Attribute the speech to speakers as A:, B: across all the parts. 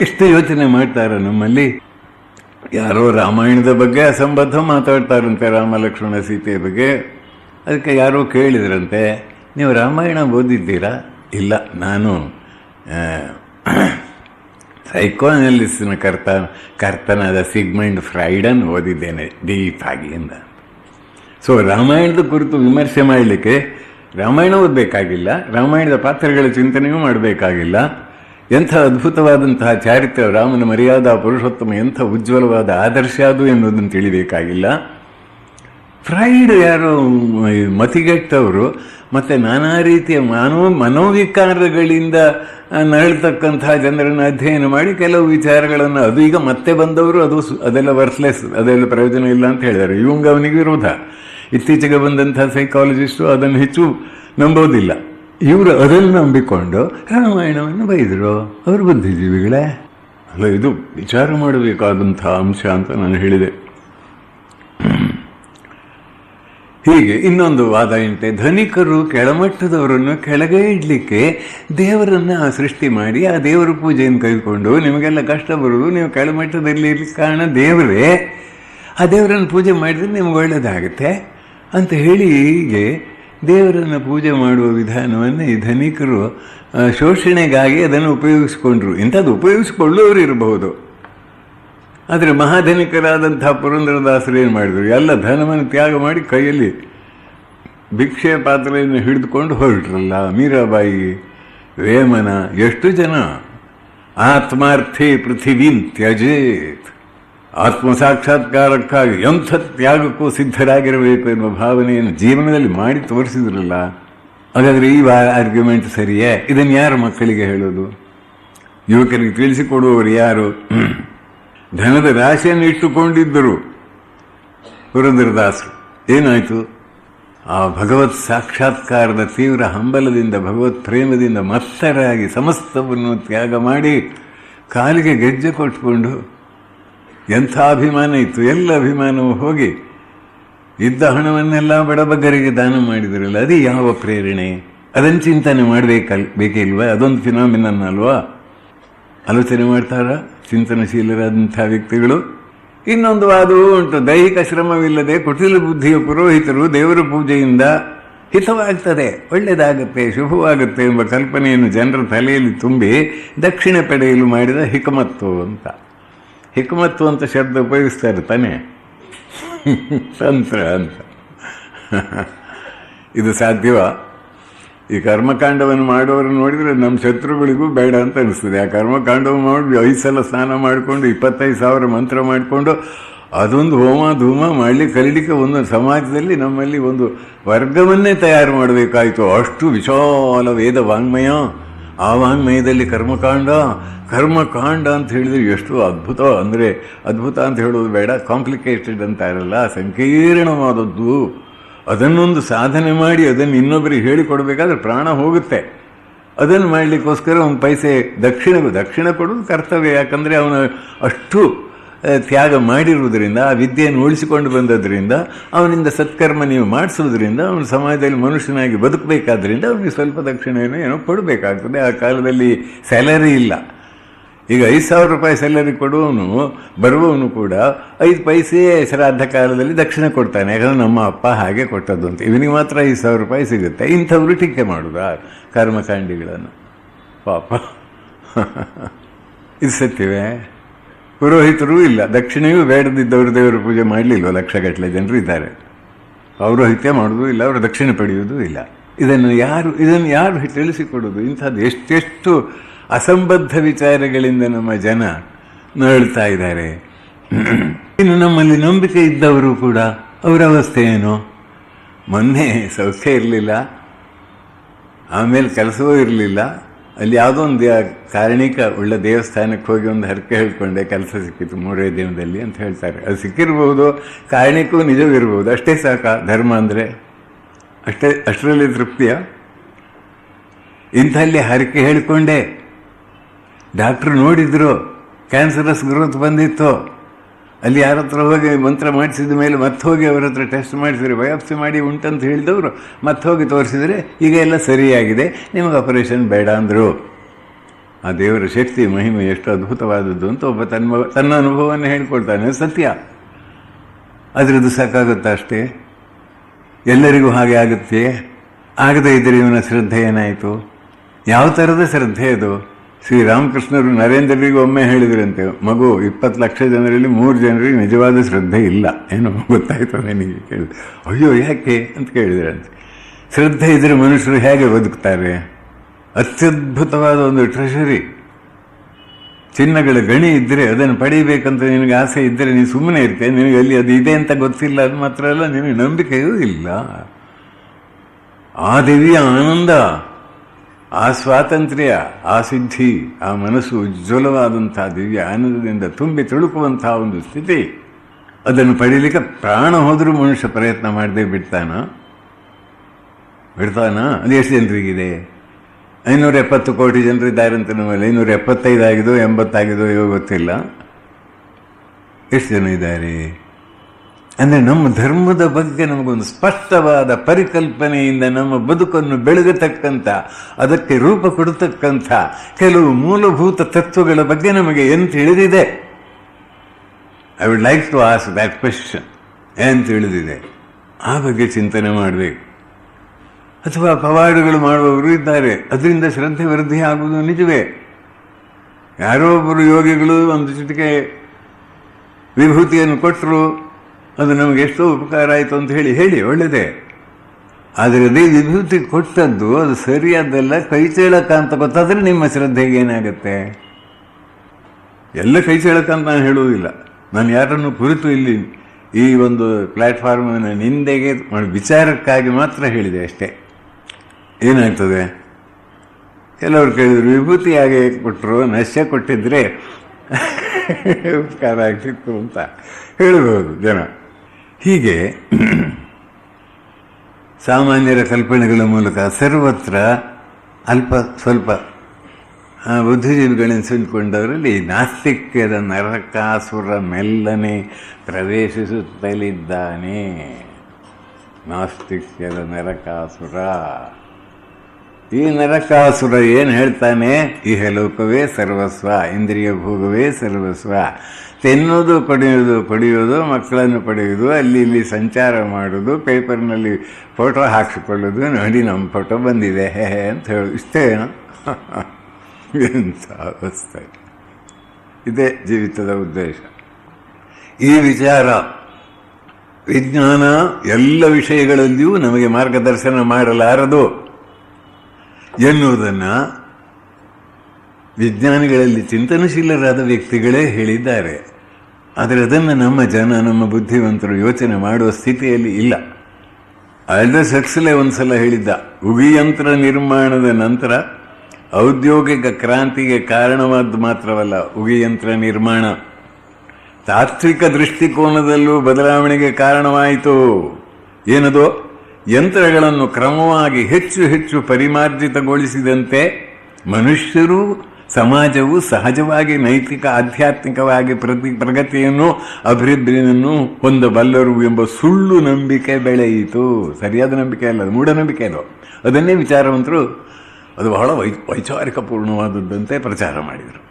A: ಎಷ್ಟು ಯೋಚನೆ ಮಾಡ್ತಾರೆ ನಮ್ಮಲ್ಲಿ. ಯಾರೋ ರಾಮಾಯಣದ ಬಗ್ಗೆ ಅಸಂಬದ್ಧ ಮಾತಾಡ್ತಾರಂತೆ ರಾಮ ಲಕ್ಷ್ಮಣ ಸೀತೆಯ ಬಗ್ಗೆ. ಅದಕ್ಕೆ ಯಾರೋ ಕೇಳಿದ್ರಂತೆ, ನೀವು ರಾಮಾಯಣ ಓದಿದ್ದೀರಾ? ಇಲ್ಲ, ನಾನು ಸೈಕೋನಲಿಸ್ಟ್ನ ಕರ್ತ, ಕರ್ತನಾದ ಸಿಗ್ಮೆಂಡ್ ಫ್ರೈಡನ್ ಓದಿದ್ದೇನೆ, ಡೀಪ್ ಆಗಿ ಅಂತ. ಸೊ ರಾಮಾಯಣದ ಕುರಿತು ವಿಮರ್ಶೆ ಮಾಡಲಿಕ್ಕೆ ರಾಮಾಯಣ ಓದಬೇಕಾಗಿಲ್ಲ, ರಾಮಾಯಣದ ಪಾತ್ರಗಳ ಚಿಂತನೆಯೂ ಮಾಡಬೇಕಾಗಿಲ್ಲ. ಎಂಥ ಅದ್ಭುತವಾದಂತಹ ಚಾರಿತ್ರ್ಯ ರಾಮನ ಮರ್ಯಾದಾ, ಪುರುಷೋತ್ತಮ ಎಂಥ ಉಜ್ವಲವಾದ ಆದರ್ಶ ಅದು ಎನ್ನುವುದನ್ನು ತಿಳಿಬೇಕಾಗಿಲ್ಲ. ಫ್ರೈಡ್ ಯಾರು ಮತಿಗೆಟ್ಟವರು ಮತ್ತು ನಾನಾ ರೀತಿಯ ಮಾನವ ಮನೋವಿಕಾರಗಳಿಂದ ನರಳತಕ್ಕಂಥ ಜನರನ್ನು ಅಧ್ಯಯನ ಮಾಡಿ ಕೆಲವು ವಿಚಾರಗಳನ್ನು ಅದು ಈಗ ಮತ್ತೆ ಬಂದವರು ಅದು ಅದೆಲ್ಲ ವರ್ಸ್ಲೆಸ್ ಅದೆಲ್ಲ ಪ್ರಯೋಜನ ಇಲ್ಲ ಅಂತ ಹೇಳಿದ್ದಾರೆ. ಇವಂಗ ಅವನಿಗೆ ವಿರೋಧ. ಇತ್ತೀಚೆಗೆ ಬಂದಂಥ ಸೈಕಾಲಜಿಸ್ಟು ಅದನ್ನು ಹೆಚ್ಚು ನಂಬೋದಿಲ್ಲ ಇವರು ಅದನ್ನು ನಂಬಿಕೊಂಡು ರಾಮಾಯಣವನ್ನು ಬೈದರು. ಅವರು ಬುದ್ಧಿಜೀವಿಗಳೇ. ಅಲ್ಲ ಇದು ವಿಚಾರ ಮಾಡಬೇಕಾದಂಥ ಅಂಶ ಅಂತ ನಾನು ಹೇಳಿದೆ. ಹೀಗೆ ಇನ್ನೊಂದು ವಾದ ಎಂಟೆ ಧನಿಕರು ಕೆಳಮಟ್ಟದವರನ್ನು ಕೆಳಗೆ ಇಡಲಿಕ್ಕೆ ದೇವರನ್ನು ಸೃಷ್ಟಿ ಮಾಡಿ ಆ ದೇವರ ಪೂಜೆಯನ್ನು ಕೈಕೊಂಡು ನಿಮಗೆಲ್ಲ ಕಷ್ಟ ಬರುವುದು ನೀವು ಕೆಳಮಟ್ಟದಲ್ಲಿ ಇರಲಿಕ್ಕೆ ಕಾರಣ ದೇವರೇ. ಆ ದೇವರನ್ನು ಪೂಜೆ ಮಾಡಿದ್ರೆ ನಿಮ್ಗೆ ಒಳ್ಳೆಯದಾಗುತ್ತೆ ಅಂತ ಹೇಳಿ ಹೀಗೆ ದೇವರನ್ನು ಪೂಜೆ ಮಾಡುವ ವಿಧಾನವನ್ನು ಈ ಧನಿಕರು ಶೋಷಣೆಗಾಗಿ ಅದನ್ನು ಉಪಯೋಗಿಸಿಕೊಂಡ್ರು. ಇಂಥದ್ದು ಉಪಯೋಗಿಸಿಕೊಳ್ಳೋರು ಇರಬಹುದು. ಆದರೆ ಮಹಾಧನಿಕರಾದಂಥ ಪುರಂದರದಾಸರು ಏನು ಮಾಡಿದರು? ಎಲ್ಲ ಧನವನ್ನು ತ್ಯಾಗ ಮಾಡಿ ಕೈಯಲ್ಲಿ ಭಿಕ್ಷೆ ಪಾತ್ರೆಯನ್ನು ಹಿಡಿದುಕೊಂಡು ಹೊರಟ್ರಲ್ಲ, ಮೀರಾಬಾಯಿ ವೇಮನ ಎಷ್ಟು ಜನ? ಆತ್ಮಾರ್ಥಿ ಪೃಥಿವೀನ್ ತ್ಯಜೇತ್. ಆತ್ಮ ಸಾಕ್ಷಾತ್ಕಾರಕ್ಕಾಗಿ ಎಂಥ ತ್ಯಾಗಕ್ಕೂ ಸಿದ್ಧರಾಗಿರಬೇಕು ಎನ್ನುವ ಭಾವನೆಯನ್ನು ಜೀವನದಲ್ಲಿ ಮಾಡಿ ತೋರಿಸಿದ್ರಲ್ಲ, ಹಾಗಾದರೆ ಈ ಆರ್ಗ್ಯುಮೆಂಟ್ ಸರಿಯೇ? ಇದನ್ನು ಯಾರು ಮಕ್ಕಳಿಗೆ ಹೇಳೋದು? ಯುವಕರಿಗೆ ತಿಳಿಸಿಕೊಡುವವರು ಯಾರು? ಧನದ ರಾಶಿಯನ್ನು ಇಟ್ಟುಕೊಂಡಿದ್ದರು ಪುರಂದರದಾಸರು ಏನಾಯಿತು? ಆ ಭಗವತ್ ಸಾಕ್ಷಾತ್ಕಾರದ ತೀವ್ರ ಹಂಬಲದಿಂದ, ಭಗವತ್ ಪ್ರೇಮದಿಂದ ಮತ್ತರಾಗಿ ಸಮಸ್ತವನ್ನು ತ್ಯಾಗ ಮಾಡಿ ಕಾಲಿಗೆ ಗೆಜ್ಜೆ ಕೊಟ್ಕೊಂಡು ಎಂಥ ಅಭಿಮಾನ ಇತ್ತು? ಎಲ್ಲ ಅಭಿಮಾನವು ಹೋಗಿ ಇದ್ದ ಹಣವನ್ನೆಲ್ಲ ಬಡಬಗ್ಗರಿಗೆ ದಾನ ಮಾಡಿದ್ರಲ್ಲ, ಅದು ಯಾವ ಪ್ರೇರಣೆ? ಅದನ್ನು ಚಿಂತನೆ ಮಾಡಬೇಕಲ್, ಬೇಕಿಲ್ವಾ? ಅದೊಂದು ಫಿನಾಮಿನನ್ ಅಲ್ವಾ? ಆಲೋಚನೆ ಮಾಡ್ತಾರ? ಚಿಂತನಶೀಲರಾದಂಥ ವ್ಯಕ್ತಿಗಳು? ಇನ್ನೊಂದು ವಾದವೂ ಉಂಟು. ದೈಹಿಕ ಶ್ರಮವಿಲ್ಲದೆ ಕುಟಿಲ ಬುದ್ಧಿಯ ಪುರೋಹಿತರು ದೇವರ ಪೂಜೆಯಿಂದ ಹಿತವಾಗ್ತದೆ. ಒಳ್ಳೆಯದಾಗುತ್ತೆ ಶುಭವಾಗುತ್ತೆ ಎಂಬ ಕಲ್ಪನೆಯನ್ನು ಜನರ ತಲೆಯಲ್ಲಿ ತುಂಬಿ ದಕ್ಷಿಣ ಪಡೆಯಲು ಮಾಡಿದ ಹಿಕಮತ್ತು ಅಂತ. ಹಿಕಮತ್ತು ಅಂತ ಶಬ್ದ ಉಪಯೋಗಿಸ್ತಾರೆ ತಾನೇ? ತಂತ್ರ ಅಂತ. ಇದು ಸಾಧ್ಯವ? ಈ ಕರ್ಮಕಾಂಡವನ್ನು ಮಾಡೋರು ನೋಡಿದರೆ ನಮ್ಮ ಶತ್ರುಗಳಿಗೂ ಬೇಡ ಅಂತ ಅನಿಸ್ತದೆ. ಆ ಕರ್ಮಕಾಂಡವನ್ನು ಮಾಡಿ ಐದು ಸಲ ಸ್ನಾನ ಮಾಡಿಕೊಂಡು, ಇಪ್ಪತ್ತೈದು ಸಾವಿರ ಮಂತ್ರ ಮಾಡಿಕೊಂಡು, ಅದೊಂದು ಹೋಮ ಧೂಮ ಮಾಡಲಿಕ್ಕೆ ಕಲೀಲಿಕ್ಕೆ ಒಂದು ಸಮಾಜದಲ್ಲಿ ನಮ್ಮಲ್ಲಿ ಒಂದು ವರ್ಗವನ್ನೇ ತಯಾರು ಮಾಡಬೇಕಾಯಿತು. ಅಷ್ಟು ವಿಶಾಲ ವೇದ ವಾಂಗ್ಮಯ. ಆ ಕರ್ಮಕಾಂಡ ಕರ್ಮಕಾಂಡ ಅಂತ ಹೇಳಿದ್ರೆ ಎಷ್ಟು ಅದ್ಭುತ, ಅಂದರೆ ಅದ್ಭುತ ಅಂತ ಹೇಳೋದು ಬೇಡ ಕಾಂಪ್ಲಿಕೇಟೆಡ್ ಅಂತ ಇರಲ್ಲ, ಸಂಕೀರ್ಣವಾದದ್ದು. ಅದನ್ನೊಂದು ಸಾಧನೆ ಮಾಡಿ ಅದನ್ನು ಇನ್ನೊಬ್ಬರಿಗೆ ಹೇಳಿಕೊಡಬೇಕಾದ್ರೆ ಪ್ರಾಣ ಹೋಗುತ್ತೆ. ಅದನ್ನು ಮಾಡಲಿಕ್ಕೋಸ್ಕರ ಅವನು ಪೈಸೆ ದಕ್ಷಿಣ ದಕ್ಷಿಣ ಕೊಡೋದು ಕರ್ತವ್ಯ, ಯಾಕಂದರೆ ಅವನು ಅಷ್ಟು ತ್ಯಾಗ ಮಾಡಿರುವುದರಿಂದ, ಆ ವಿದ್ಯೆಯನ್ನು ಉಳಿಸಿಕೊಂಡು ಬಂದದ್ರಿಂದ, ಅವನಿಂದ ಸತ್ಕರ್ಮ ನೀವು ಮಾಡಿಸೋದ್ರಿಂದ ಅವನು ಸಮಾಜದಲ್ಲಿ ಮನುಷ್ಯನಾಗಿ ಬದುಕಬೇಕಾದ್ರಿಂದ ಅವನಿಗೆ ಸ್ವಲ್ಪ ದಕ್ಷಿಣೆಯನ್ನು ಏನೋ ಕೊಡಬೇಕಾಗ್ತದೆ. ಆ ಕಾಲದಲ್ಲಿ ಸ್ಯಾಲರಿ ಇಲ್ಲ. ಈಗ ಐದು ಸಾವಿರ ರೂಪಾಯಿ ಸ್ಯಾಲರಿ ಕೊಡುವವನು, ಬರುವವನು ಕೂಡ ಐದು ಪೈಸೆ ಶ್ರಾದ್ದ ಕಾಲದಲ್ಲಿ ದಕ್ಷಿಣ ಕೊಡ್ತಾನೆ. ಯಾಕಂದರೆ ನಮ್ಮ ಅಪ್ಪ ಹಾಗೆ ಕೊಟ್ಟದ್ದು ಅಂತ. ಇವನಿಗೆ ಮಾತ್ರ ಐದು ಸಾವಿರ ರೂಪಾಯಿ ಸಿಗುತ್ತೆ. ಇಂಥವ್ರು ಟೀಕೆ ಮಾಡುವುದಾ ಕರ್ಮಕಾಂಡಿಗಳನ್ನು. ಪಾಪ. ಇದು ಸತ್ಯವೇ? ಪುರೋಹಿತರೂ ಇಲ್ಲ. ದಕ್ಷಿಣೆಯೂ ಬೇಡದಿದ್ದವರು ದೇವರ ಪೂಜೆ ಮಾಡಲಿಲ್ವ? ಲಕ್ಷಗಟ್ಟಲೆ ಜನರು ಇದ್ದಾರೆ. ಪೌರೋಹಿತ್ಯ ಮಾಡುವುದೂ ಇಲ್ಲ, ಅವರು ದಕ್ಷಿಣ ಪಡೆಯುವುದೂ ಇಲ್ಲ. ಇದನ್ನು ಯಾರು ಇದನ್ನು ಯಾರು ತಿಳಿಸಿಕೊಡೋದು? ಇಂಥದ್ದು ಎಷ್ಟೆಷ್ಟು ಅಸಂಬದ್ಧ ವಿಚಾರಗಳಿಂದ ನಮ್ಮ ಜನ ನರಳ್ತಾ ಇದ್ದಾರೆ. ಇನ್ನು ನಮ್ಮಲ್ಲಿ ನಂಬಿಕೆ ಇದ್ದವರು ಕೂಡ, ಅವರ ಅವಸ್ಥೆ ಏನು? ಮೊನ್ನೆ ಸೌಖ್ಯ ಇರಲಿಲ್ಲ, ಆಮೇಲೆ ಕೆಲಸವೂ ಇರಲಿಲ್ಲ. ಅಲ್ಲಿ ಯಾವುದೋ ಒಂದು ಕಾರಣಿಕ ಒಳ್ಳೆ ದೇವಸ್ಥಾನಕ್ಕೆ ಹೋಗಿ ಒಂದು ಹರಕೆ ಹೇಳ್ಕೊಂಡೆ, ಕೆಲಸ ಸಿಕ್ಕಿತ್ತು ಮೂರೇ ದಿನದಲ್ಲಿ ಅಂತ ಹೇಳ್ತಾರೆ. ಅದು ಸಿಕ್ಕಿರ್ಬೋದು ಕಾರಣಿಕೂ ನಿಜವಿರ್ಬೋದು. ಅಷ್ಟೇ ಸಾಕ ಧರ್ಮ ಅಂದರೆ? ಅಷ್ಟೇ, ಅಷ್ಟರಲ್ಲಿ ತೃಪ್ತಿಯ? ಇಂಥಲ್ಲಿ ಹರಕೆ ಹೇಳಿಕೊಂಡೆ. ಡಾಕ್ಟ್ರು ನೋಡಿದ್ರು, ಕ್ಯಾನ್ಸರಸ್ ಗ್ರೋತ್ ಬಂದಿತ್ತು. ಅಲ್ಲಿ ಯಾರ ಹತ್ರ ಹೋಗಿ ಮಂತ್ರ ಮಾಡಿಸಿದ ಮೇಲೆ ಮತ್ತೆ ಹೋಗಿ ಅವ್ರ ಹತ್ರ ಟೆಸ್ಟ್ ಮಾಡಿಸಿದ್ರೆ ಬಯಾಪ್ಸಿ ಮಾಡಿ ಉಂಟಂತ ಹೇಳಿದವರು. ಮತ್ತೆ ಹೋಗಿ ತೋರಿಸಿದರೆ ಈಗ ಎಲ್ಲ ಸರಿಯಾಗಿದೆ. ನಿಮಗೆ ಆಪರೇಷನ್ ಬೇಡ ಅಂದರು. ಆ ದೇವರ ಶಕ್ತಿ, ಮಹಿಮೆ ಎಷ್ಟು ಅದ್ಭುತವಾದದ್ದು ಅಂತ ಒಬ್ಬ ತನ್ನ ತನ್ನ ಅನುಭವವನ್ನು ಹೇಳ್ಕೊಳ್ತಾನೆ. ಸತ್ಯ. ಅದರದ್ದು ಸಾಕಾಗುತ್ತಾ ಅಷ್ಟೇ? ಎಲ್ಲರಿಗೂ ಹಾಗೆ ಆಗುತ್ತೆ? ಆಗದೇ ಇದ್ದರೆ ಇವನ ಶ್ರದ್ಧೆ ಏನಾಯಿತು? ಯಾವ ಥರದ ಶ್ರದ್ಧೆ ಅದು? ಶ್ರೀರಾಮಕೃಷ್ಣರು ನರೇಂದ್ರರಿಗೆ ಒಮ್ಮೆ ಹೇಳಿದ್ರಂತೆ, ಮಗು, ಇಪ್ಪತ್ತು ಲಕ್ಷ ಜನರಲ್ಲಿ ಮೂರು ಜನರಿಗೆ ನಿಜವಾದ ಶ್ರದ್ಧೆ ಇಲ್ಲ. ಏನು ಗೊತ್ತಾಯ್ತು ನನಗೆ ಕೇಳಿ. ಅಯ್ಯೋ, ಯಾಕೆ? ಅಂತ ಕೇಳಿದ್ರಂತೆ. ಶ್ರದ್ಧೆ ಇದ್ದರೆ ಮನುಷ್ಯರು ಹೇಗೆ ಬದುಕ್ತಾರೆ? ಅತ್ಯದ್ಭುತವಾದ ಒಂದು ಟ್ರೆಷರಿ ಚಿನ್ನಗಳ ಗಣಿ ಇದ್ದರೆ ಅದನ್ನು ಪಡೀಬೇಕಂತ ನಿನಗೆ ಆಸೆ ಇದ್ದರೆ ನೀನು ಸುಮ್ಮನೆ ಇರ್ತೇನೆ ನಿನಗೆ ಅಲ್ಲಿ ಅದು ಇದೆ ಅಂತ ಗೊತ್ತಿಲ್ಲ, ಅದು ಮಾತ್ರ ಅಲ್ಲ, ನಿನಗೆ ನಂಬಿಕೆಯೂ ಇಲ್ಲ. ಆ ದಿವ್ಯ ಆನಂದ ಆ ಸ್ವಾತಂತ್ರ್ಯ, ಆ ಸಿದ್ಧಿ, ಆ ಮನಸ್ಸು ಉಜ್ವಲವಾದಂಥ ದಿವ್ಯ ಆನಂದದಿಂದ ತುಂಬಿ ತುಳುಕುವಂತಹ ಒಂದು ಸ್ಥಿತಿ. ಅದನ್ನು ಪಡೀಲಿಕ್ಕೆ ಪ್ರಾಣ ಹೋದರೂ ಮನುಷ್ಯ ಪ್ರಯತ್ನ ಮಾಡದೆ ಬಿಡ್ತಾನ? ಬಿಡ್ತಾನ? ಅದು ಎಷ್ಟು ಜನರಿಗಿದೆ? ಐನೂರ ಎಪ್ಪತ್ತು ಕೋಟಿ ಜನರಿದ್ದಾರೆ ಅಂತ ನಮ್ಮಲ್ಲಿ ಐನೂರ ಎಪ್ಪತ್ತೈದು ಆಗಿದೋ ಎಂಬತ್ತಾಗಿದೋ ಇವಾಗ ಗೊತ್ತಿಲ್ಲ. ಎಷ್ಟು ಜನ ಇದ್ದಾರೆ? ಅಂದರೆ ನಮ್ಮ ಧರ್ಮದ ಬಗ್ಗೆ ನಮಗೊಂದು ಸ್ಪಷ್ಟವಾದ ಪರಿಕಲ್ಪನೆಯಿಂದ ನಮ್ಮ ಬದುಕನ್ನು ಬೆಳಗತಕ್ಕಂಥ, ಅದಕ್ಕೆ ರೂಪ ಕೊಡತಕ್ಕಂಥ ಕೆಲವು ಮೂಲಭೂತ ತತ್ವಗಳ ಬಗ್ಗೆ ನಮಗೆ ಏನು ತಿಳಿದಿದೆ? I would like to ask that question ಏನು ತಿಳಿದಿದೆ? ಆ ಬಗ್ಗೆ ಚಿಂತನೆ ಮಾಡಬೇಕು. ಅಥವಾ ಪವಾಡಗಳು ಮಾಡುವವರು ಇದ್ದಾರೆ, ಅದರಿಂದ ಶ್ರದ್ಧೆ ವೃದ್ಧಿ ಆಗುವುದು ನಿಜವೇ? ಯಾರೋ ಒಬ್ಬರು ಯೋಗಿಗಳು ಒಂದು ಚಿಟಿಕೆ ವಿಭೂತಿಯನ್ನು ಕೊಟ್ಟರು ಅದು ನಮಗೆ ಎಷ್ಟೋ ಉಪಕಾರ ಆಯಿತು ಅಂತ ಹೇಳಿ ಹೇಳಿ ಒಳ್ಳೆಯದೇ ಆದರೆ ಅದೇ ವಿಭೂತಿ ಕೊಟ್ಟದ್ದು, ಅದು ಸರಿಯಾದಲ್ಲ ಕೈ ಚೇಳಕ ಅಂತ ಗೊತ್ತಾದರೆ ನಿಮ್ಮ ಶ್ರದ್ಧೆಗೆ ಏನಾಗುತ್ತೆ? ಎಲ್ಲ ಕೈ ಚೇಳಕ ಅಂತ ನಾನು ಹೇಳುವುದಿಲ್ಲ. ನಾನು ಯಾರನ್ನು ಕುರಿತು ಇಲ್ಲಿ ಈ ಒಂದು ಪ್ಲ್ಯಾಟ್ಫಾರ್ಮಿನ ನಿಂದೆಗೆ ವಿಚಾರಕ್ಕಾಗಿ ಮಾತ್ರ ಹೇಳಿದೆ ಅಷ್ಟೇ. ಏನಾಗ್ತದೆ? ಕೆಲವರು ಕೇಳಿದ್ರು, ವಿಭೂತಿ ಹಾಗೆ ಕೊಟ್ಟರು ನಶ್ಯ ಕೊಟ್ಟಿದ್ದರೆ ಉಪಕಾರ ಆಗ್ತಿತ್ತು ಅಂತ. ಹೇಳಬಹುದು ಜನ. ಹೀಗೆ ಸಾಮಾನ್ಯರ ಕಲ್ಪನೆಗಳ ಮೂಲಕ ಸರ್ವತ್ರ ಅಲ್ಪ ಸ್ವಲ್ಪ ಬುದ್ಧಿಜೀವಿಗಳೆನಿಸಿಕೊಂಡವರಲ್ಲಿ ನಾಸ್ತಿಕ್ಯದ ನರಕಾಸುರ ಮೆಲ್ಲನೆ ಪ್ರವೇಶಿಸುತ್ತಲಿದ್ದಾನೆ. ನಾಸ್ತಿಕ್ಯದ ನರಕಾಸುರ. ಈ ನರಕಾಸುರ ಏನು ಹೇಳ್ತಾನೆ? ಇಹಲೋಕವೇ ಸರ್ವಸ್ವ, ಇಂದ್ರಿಯ ಭೋಗವೇ ಸರ್ವಸ್ವ. ತಿನ್ನೋದು, ಪಡೆಯೋದು ಪಡೆಯೋದು, ಮಕ್ಕಳನ್ನು ಪಡೆಯೋದು, ಅಲ್ಲಿ ಇಲ್ಲಿ ಸಂಚಾರ ಮಾಡೋದು, ಪೇಪರ್ನಲ್ಲಿ ಫೋಟೋ ಹಾಕಿಕೊಳ್ಳೋದು ನೋಡಿ ನಮ್ಮ ಫೋಟೋ ಬಂದಿದೆ, ಹೇ ಅಂತ ಹೇಳು. ಇಷ್ಟೇನು? ಎಂಥ ಅವಸ್ಥೆ. ಇದೇ ಜೀವಿತದ ಉದ್ದೇಶ. ಈ ವಿಚಾರ, ವಿಜ್ಞಾನ, ಎಲ್ಲ ವಿಷಯಗಳಲ್ಲಿಯೂ ನಮಗೆ ಮಾರ್ಗದರ್ಶನ ಮಾಡಲಾರದು ಎನ್ನುವುದನ್ನು ವಿಜ್ಞಾನಿಗಳಲ್ಲಿ ಚಿಂತನಶೀಲರಾದ ವ್ಯಕ್ತಿಗಳೇ ಹೇಳಿದ್ದಾರೆ. ಆದರೆ ಅದನ್ನು ನಮ್ಮ ಜನ, ನಮ್ಮ ಬುದ್ಧಿವಂತರು ಯೋಚನೆ ಮಾಡುವ ಸ್ಥಿತಿಯಲ್ಲಿ ಇಲ್ಲ. ಅಲ್ಲದೆ ಸಕ್ಸಲೆ ಒಂದ್ಸಲ ಹೇಳಿದ್ದ ಉಗಿಯಂತ್ರ ನಿರ್ಮಾಣದ ನಂತರ ಔದ್ಯೋಗಿಕ ಕ್ರಾಂತಿಗೆ ಕಾರಣವಾದ್ದು ಮಾತ್ರವಲ್ಲ ಉಗಿಯಂತ್ರ ನಿರ್ಮಾಣ. ತಾತ್ವಿಕ ದೃಷ್ಟಿಕೋನದಲ್ಲೂ ಬದಲಾವಣೆಗೆ ಕಾರಣವಾಯಿತು. ಏನದು? ಯಂತ್ರಗಳನ್ನು ಕ್ರಮವಾಗಿ ಹೆಚ್ಚು ಹೆಚ್ಚು ಪರಿಮಾರ್ಜಿತಗೊಳಿಸಿದಂತೆ ಮನುಷ್ಯರು ಸಮಾಜವು ಸಹಜವಾಗಿ ನೈತಿಕ, ಆಧ್ಯಾತ್ಮಿಕವಾಗಿ ಪ್ರತಿ ಪ್ರಗತಿಯನ್ನು, ಅಭಿವೃದ್ಧಿಯನ್ನು ಹೊಂದಬಲ್ಲರು ಎಂಬ ಸುಳ್ಳು ನಂಬಿಕೆ ಬೆಳೆಯಿತು. ಸರಿಯಾದ ನಂಬಿಕೆ ಅಲ್ಲ ಮೂಢನಂಬಿಕೆ ಅದು. ಅದನ್ನೇ ವಿಚಾರವಂತರು ಅದು ಬಹಳ ವೈ ವೈಚಾರಿಕ ಪೂರ್ಣವಾದದ್ದಂತೆ ಪ್ರಚಾರ ಮಾಡಿದರು.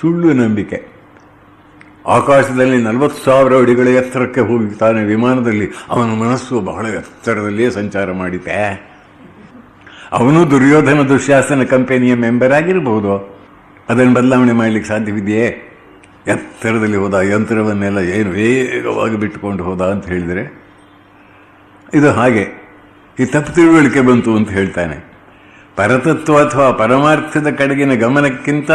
A: ಸುಳ್ಳು ನಂಬಿಕೆ. ಆಕಾಶದಲ್ಲಿ ನಲವತ್ತು ಸಾವಿರ ಅಡಿಗಳ ಎತ್ತರಕ್ಕೆ ಹೋಗುತ್ತಾನೆ ವಿಮಾನದಲ್ಲಿ. ಅವನ ಮನಸ್ಸು ಬಹಳ ಎತ್ತರದಲ್ಲಿಯೇ ಸಂಚಾರ ಮಾಡಿತೆ. ಅವನು ದುರ್ಯೋಧನ ದುಶ್ಯಾಸನ ಕಂಪನಿಯ ಮೆಂಬರ್ ಆಗಿರಬಹುದು ಅದನ್ನು ಬದಲಾವಣೆ ಮಾಡಲಿಕ್ಕೆ ಸಾಧ್ಯವಿದೆಯೇ? ಎತ್ತರದಲ್ಲಿ ಹೋದ ಯಂತ್ರವನ್ನೆಲ್ಲ ಏನು ವೇಗವಾಗಿ ಬಿಟ್ಟುಕೊಂಡು ಹೋದ ಅಂತ ಹೇಳಿದರೆ? ಇದು ಹಾಗೆ. ಈ ತಪ್ಪು ತಿಳುವಳಿಕೆ ಬಂತು ಅಂತ ಹೇಳ್ತಾನೆ. ಪರತತ್ವ ಅಥವಾ ಪರಮಾರ್ಥದ ಕಡೆಗಿನ ಗಮನಕ್ಕಿಂತ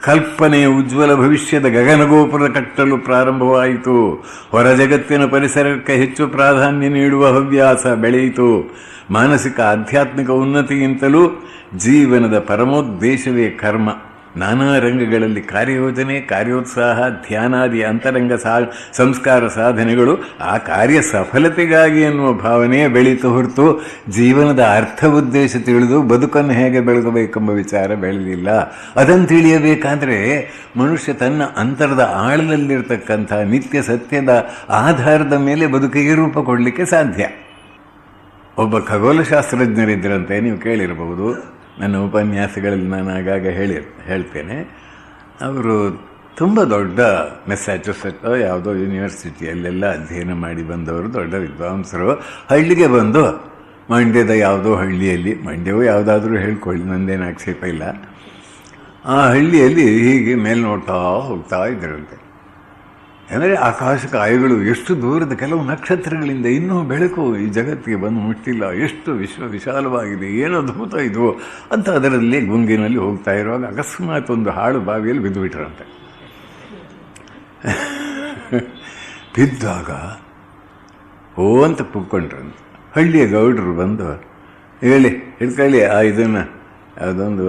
A: ಕಲ್ಪನೆಯ ಉಜ್ವಲ ಭವಿಷ್ಯದ ಗಗನಗೋಪುರ ಕಟ್ಟಲು ಪ್ರಾರಂಭವಾಯಿತು. ಹೊರ ಜಗತ್ತಿನ ಪರಿಸರಕ್ಕೆ ಹೆಚ್ಚು ಪ್ರಾಧಾನ್ಯ ನೀಡುವ ಹವ್ಯಾಸ ಬೆಳೆಯಿತು. ಮಾನಸಿಕ ಆಧ್ಯಾತ್ಮಿಕ ಉನ್ನತಿಗಿಂತಲೂ ಜೀವನದ ಪರಮೋದ್ದೇಶವೇ ಕರ್ಮ. ನಾನಾ ರಂಗಗಳಲ್ಲಿ ಕಾರ್ಯಯೋಜನೆ ಕಾರ್ಯೋತ್ಸಾಹ, ಧ್ಯಾನಾದಿ, ಅಂತರಂಗ ಸಾ ಸಂಸ್ಕಾರ ಸಾಧನೆಗಳು ಆ ಕಾರ್ಯ ಸಫಲತೆಗಾಗಿ ಎನ್ನುವ ಭಾವನೆಯೇ ಬೆಳೀತು ಹೊರತು ಜೀವನದ ಅರ್ಥ ಉದ್ದೇಶ ತಿಳಿದು ಬದುಕನ್ನು ಹೇಗೆ ಬೆಳಗಬೇಕೆಂಬ ವಿಚಾರ ಬೆಳೆದಿಲ್ಲ. ಅದನ್ನು ತಿಳಿಯಬೇಕಾದರೆ ಮನುಷ್ಯ ತನ್ನ ಅಂತರದ ಆಳದಲ್ಲಿರ್ತಕ್ಕಂಥ ನಿತ್ಯ ಸತ್ಯದ ಆಧಾರದ ಮೇಲೆ ಬದುಕಿಗೆ ರೂಪ ಕೊಡಲಿಕ್ಕೆ ಸಾಧ್ಯ. ಒಬ್ಬ ಖಗೋಲಶಾಸ್ತ್ರಜ್ಞರಿದ್ದರಂತೆ ನೀವು ಕೇಳಿರಬಹುದು. ನನ್ನ ಉಪನ್ಯಾಸಗಳಲ್ಲಿ ನಾನು ಆಗಾಗ ಹೇಳಿ ಹೇಳ್ತೇನೆ. ಅವರು ತುಂಬ ದೊಡ್ಡ ಮೆಸ್ಸಾಚುಸೆಟ್ ಯಾವುದೋ ಯೂನಿವರ್ಸಿಟಿಯಲ್ಲೆಲ್ಲ ಅಧ್ಯಯನ ಮಾಡಿ ಬಂದವರು, ದೊಡ್ಡ ವಿದ್ವಾಂಸರು. ಹಳ್ಳಿಗೆ ಬಂದು ಮಂಡ್ಯದ ಯಾವುದೋ ಹಳ್ಳಿಯಲ್ಲಿ, ಮಂಡ್ಯವೂ ಯಾವುದಾದ್ರೂ ಹೇಳ್ಕೊಳ್ಳಿ ನಂದೇನು ಆಕ್ಷೇಪ ಇಲ್ಲ. ಆ ಹಳ್ಳಿಯಲ್ಲಿ ಹೀಗೆ ಮೇಲೆ ನೋಡ್ತಾ ಹೋಗ್ತಾ ಇದ್ದರಂತೆ ಅಂದರೆ ಆಕಾಶ ಕಾಯಗಳು ಎಷ್ಟು ದೂರದ ಕೆಲವು ನಕ್ಷತ್ರಗಳಿಂದ ಇನ್ನೂ ಬೆಳಕು ಈ ಜಗತ್ತಿಗೆ ಬಂದು ಮುಟ್ಟಿಲ್ಲ, ಎಷ್ಟು ವಿಶ್ವ ವಿಶಾಲವಾಗಿದೆ, ಏನು ಅದ್ಭುತ ಇದು ಅಂತ ಅದರಲ್ಲಿ ಗುಂಗಿನಲ್ಲಿ ಹೋಗ್ತಾ ಇರುವಾಗ ಅಕಸ್ಮಾತ್ ಒಂದು ಹಾಳು ಬಾವಿಯಲ್ಲಿ ಬಿದ್ದು ಬಿಟ್ರಂತೆ. ಬಿದ್ದಾಗ, ಓ ಅಂತ ಕೂತ್ಕೊಂಡ್ರಂತೆ. ಹಳ್ಳಿಯ ಗೌಡರು ಬಂದು, ಹೇಳಿ ಹಿಡ್ಕೊಳ್ಳಿ ಆ ಇದನ್ನು, ಅದೊಂದು,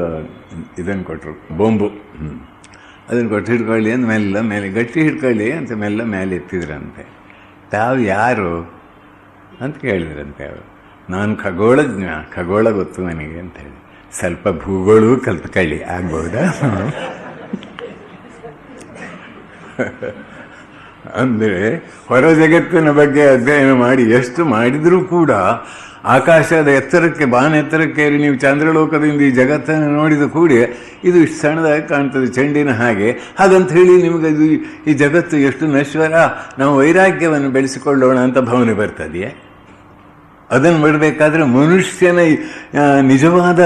A: ಇದನ್ನು ಕೊಟ್ಟರು ಬೊಂಬು. ಹ್ಞೂ ಅದನ್ನು ಕೊಟ್ಟು ಹಿಡ್ಕೊಳ್ಳಿ ಅಂತ ಮೆಲ್ಲ ಮೇಲೆ, ಗಟ್ಟಿ ಹಿಡ್ಕೊಳ್ಳಿ ಅಂತ ಮೆಲ್ಲ ಮೇಲೆ ಎತ್ತಿದ್ರಂತೆ. ತಾವು ಯಾರು ಅಂತ ಕೇಳಿದ್ರಂತೆ ಅವರು. ನಾನು ಖಗೋಳಜ್ಞ ಖಗೋಳ ಗೊತ್ತು ನನಗೆ ಅಂತ ಹೇಳಿ. ಸ್ವಲ್ಪ ಭೂಗೋಳವೂ ಕಲ್ತ್ಕೊಳ್ಳಿ, ಆಗ್ಬೋದಾ? ಅಂದರೆ ಹೊರ ಜಗತ್ತಿನ ಬಗ್ಗೆ ಅಧ್ಯಯನ ಮಾಡಿ ಎಷ್ಟು ಮಾಡಿದರೂ ಕೂಡ ಆಕಾಶದ ಎತ್ತರಕ್ಕೆ ಬಾನ ಎತ್ತರಕ್ಕೇರಿ ನೀವು ಚಂದ್ರಲೋಕದಿಂದ ಈ ಜಗತ್ತನ್ನು ನೋಡಿದ ಕೂಡ ಇದು ಇಷ್ಟು ಸಣ್ಣದಾಗಿ ಕಾಣ್ತದೆ, ಚೆಂಡಿನ ಹಾಗೆ. ಹಾಗಂತ ಹೇಳಿ ನಿಮಗೆ ಇದು ಈ ಜಗತ್ತು ಎಷ್ಟು ನಶ್ವರ, ನಾವು ವೈರಾಗ್ಯವನ್ನು ಬೆಳೆಸಿಕೊಳ್ಳೋಣ ಅಂತ ಭಾವನೆ ಬರ್ತದೆಯೇ? ಅದನ್ನು ಮಾಡಬೇಕಾದ್ರೆ ಮನುಷ್ಯನ ನಿಜವಾದ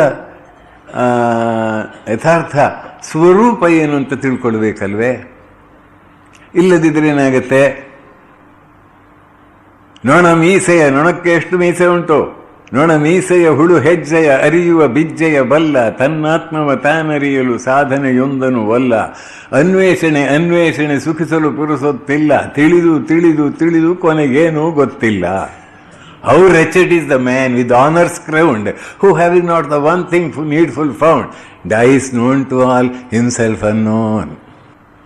A: ಯಥಾರ್ಥ ಸ್ವರೂಪ ಏನು ಅಂತ ತಿಳ್ಕೊಳ್ಬೇಕಲ್ವೇ? ಇಲ್ಲದಿದ್ರೆ ಏನಾಗುತ್ತೆ? ನೊಣ ಮೀಸೆಯ ನೊಣಕ್ಕೆ ಎಷ್ಟು ಮೀಸೆ ಉಂಟು? ನೊಣ ಮೀಸೆಯ ಹುಳು ಹೆಜ್ಜೆಯ ಅರಿಯುವ ಬಿಜ್ಜೆಯ ಬಲ್ಲ ತನ್ನಾತ್ಮವ ತಾನರಿಯಲು ಸಾಧನೆಯೊಂದನು ವಲ್ಲ. ಅನ್ವೇಷಣೆ ಅನ್ವೇಷಣೆ ಸುಖಿಸಲು ಪುರುಸೊತ್ತಿಲ್ಲ. ತಿಳಿದು ತಿಳಿದು ತಿಳಿದು ಕೊನೆಗೇನೂ ಗೊತ್ತಿಲ್ಲ. How wretched is the man with honours crowned who having not the one thing needful found dies known to all himself unknown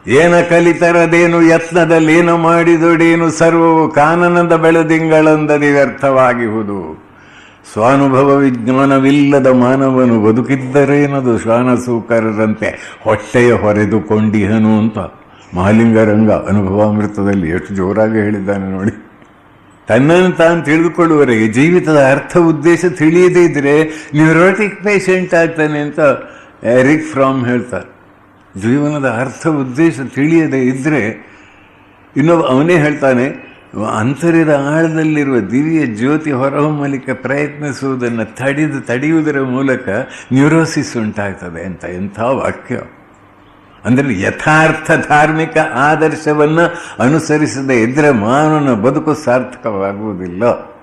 A: ಏನ ಕಲಿತರದೇನು ಯತ್ನದಲ್ಲಿ ಏನು ಮಾಡಿದೊಡೇನು ಸರ್ವವು ಕಾನನದ ಬೆಳದಿಂಗಳಂದದಿ ವ್ಯರ್ಥವಾಗಿಹುದು. ಸ್ವಾನುಭವ ವಿಜ್ಞಾನವಿಲ್ಲದ ಮಾನವನು ಬದುಕಿದ್ದರೇನದು ಶ್ವಾನಸೂಕರರಂತೆ? ಹೊಟ್ಟೆಯ ಹೊರೆದುಕೊಂಡಿಹನು ಅಂತ ಮಹಾಲಿಂಗರಂಗ ಅನುಭವಾಮೃತದಲ್ಲಿ ಎಷ್ಟು ಜೋರಾಗಿ ಹೇಳಿದ್ದಾನೆ ನೋಡಿ. ತನ್ನನ್ನು ತಾನು ತಿಳಿದುಕೊಳ್ಳುವವರೆಗೆ ಜೀವಿತದ ಅರ್ಥ ಉದ್ದೇಶ ತಿಳಿಯದೇ ಇದ್ರೆ ನ್ಯೂರೋಟಿಕ್ ಪೇಷಂಟ್ ಆಗ್ತಾನೆ ಅಂತ ಎರಿಕ್ ಫ್ರಾಮ್ ಹೇಳ್ತಾರೆ. ಜೀವನದ ಅರ್ಥ ಉದ್ದೇಶ ತಿಳಿಯದೆ ಇದ್ದರೆ ಇನ್ನೊಬ್ಬ ಅವನೇ ಹೇಳ್ತಾನೆ ಅಂತರ್ಯದ ಆಳದಲ್ಲಿರುವ ದಿವ್ಯ ಜ್ಯೋತಿ ಹೊರಹೊಮ್ಮಲಿಕ್ಕೆ ಪ್ರಯತ್ನಿಸುವುದನ್ನು ತಡೆದು ತಡೆಯುವುದರ ಮೂಲಕ ನ್ಯೂರೋಸಿಸ್ ಉಂಟಾಗ್ತದೆ ಅಂತ ಎಂಥ ವಾಕ್ಯ. ಅಂದರೆ ಯಥಾರ್ಥ ಧಾರ್ಮಿಕ ಆದರ್ಶವನ್ನು ಅನುಸರಿಸದೇ ಇದ್ದರೆ ಮಾನವನ ಬದುಕು ಸಾರ್ಥಕವಾಗುವುದಿಲ್ಲ.